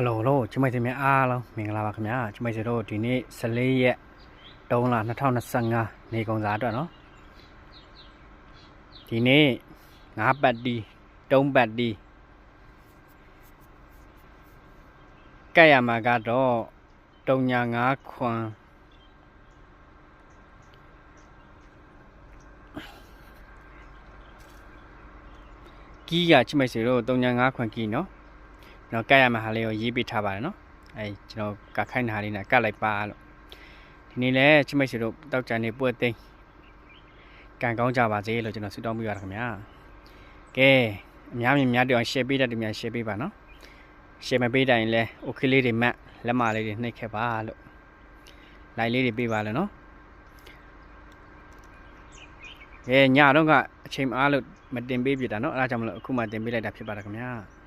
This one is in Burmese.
ဟယ်လိုဟယ်လိုကျမတို့များအားလုံးမင်္ဂလာပါခင်ဗျာကျမတို့ဒီနေ့14ရက်3လ2025နေကုန်စားအတွက်နော်ဒီနေ့9ပတ်တီ3ပတ်တီကဲ့ရမှာကတော့395ခွန်ကီးကကျမတို့395ခွန်ကီးနော် ကျွန်တော်ကတ်ရမယ့်ဟာလေးကိုရေးပေးထားပါတယ်နော်အဲကျွန်တော်ကတ်ခိုင်းတဲ့ဟာလေးနဲ့ကတ်လိုက်ပါလို့ဒီနေ့လဲချမိတ်ဆွေတို့တောက်ကြံနေပွက်သိမ်းကံကောင်းကြပါစေလို့ကျွန်တော်ဆုတောင်းပေးပါရခင်ဗျာကဲအများကြီးများတောင် share ပေးတတ်တယ်များ share ပေးပါနော် share မပေးတိုင်းလဲ okay လေးတွေမှတ်လက်မလေးတွေနှိပ်ခဲ့ပါလို့ like လေးတွေပေးပါလို့နော်ကဲညတော့ကအချိန်အားလို့မတင်ပေးပြတာနော်အဲဒါကြောင့်မလို့အခုမှတင်ပေးလိုက်တာဖြစ်ပါတယ်ခင်ဗျာ